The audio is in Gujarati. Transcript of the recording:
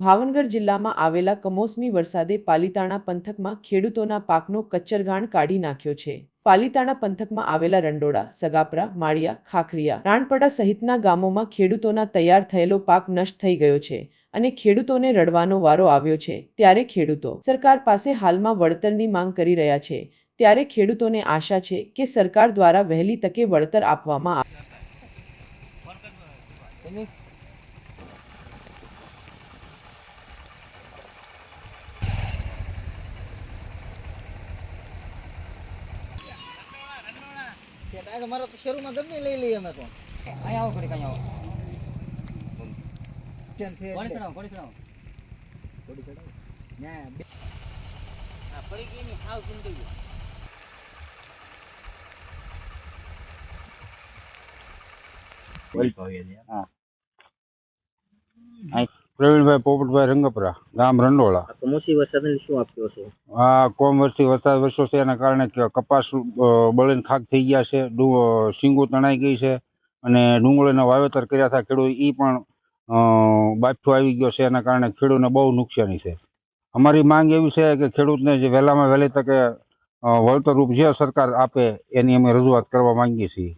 ભાવનગર જિલ્લામાં આવેલા કમોસમી વરસાદે પાલીતાણા પંથકમાં ખેડૂતોના પાકનો કચ્ચરગાણ કાઢી નાખ્યો છે. પાલીતાણા પંથકમાં આવેલા રંડોળા, સગાપરા, માળિયા, ખાખરિયા, રાણપડા સહિતના ગામોમાં ખેડૂતોના તૈયાર થયેલો પાક નષ્ટ થઈ ગયો છે અને ખેડૂતોને રડવાનો વારો આવ્યો છે. ત્યારે ખેડૂતો સરકાર પાસે હાલમાં વળતરની માંગ કરી રહ્યા છે. ત્યારે ખેડૂતોને આશા છે કે સરકાર દ્વારા વહેલી તકે વળતર આપવામાં આવે. આ તમારે શરૂમાં ગમે લઈ લઈએ અમે તો. અહીંયા આવો કરી અહીંયા આવો. ચલ ચડાવો કોણ ચડાવો? થોડી ચડાવો. ના આ પડી ગઈ ની હાવ જિંદગી પ્રવીણભાઈ પોપટભાઈ રંગપરા ગામ રંડોળા. કમોસમી વરસાદને શું આપ્યો છે? આ કોમવર્ષી વરસાદ વરસ્યો છે એના કારણે કપાસ બળીને ખાક થઈ ગયા છે શીંગો તણાઈ ગઈ છે અને ડુંગળીના વાવેતર કર્યા હતા ખેડૂત એ પણ અ, આવી ગયો છે એના કારણે ખેડૂતને બહુ નુકસાની છે. અમારી માંગ એવી છે કે ખેડૂતને જે વહેલામાં વહેલી તકે વળતર વળતરરૂપ જે સરકાર આપે એની અમે રજૂઆત કરવા માંગીએ છીએ.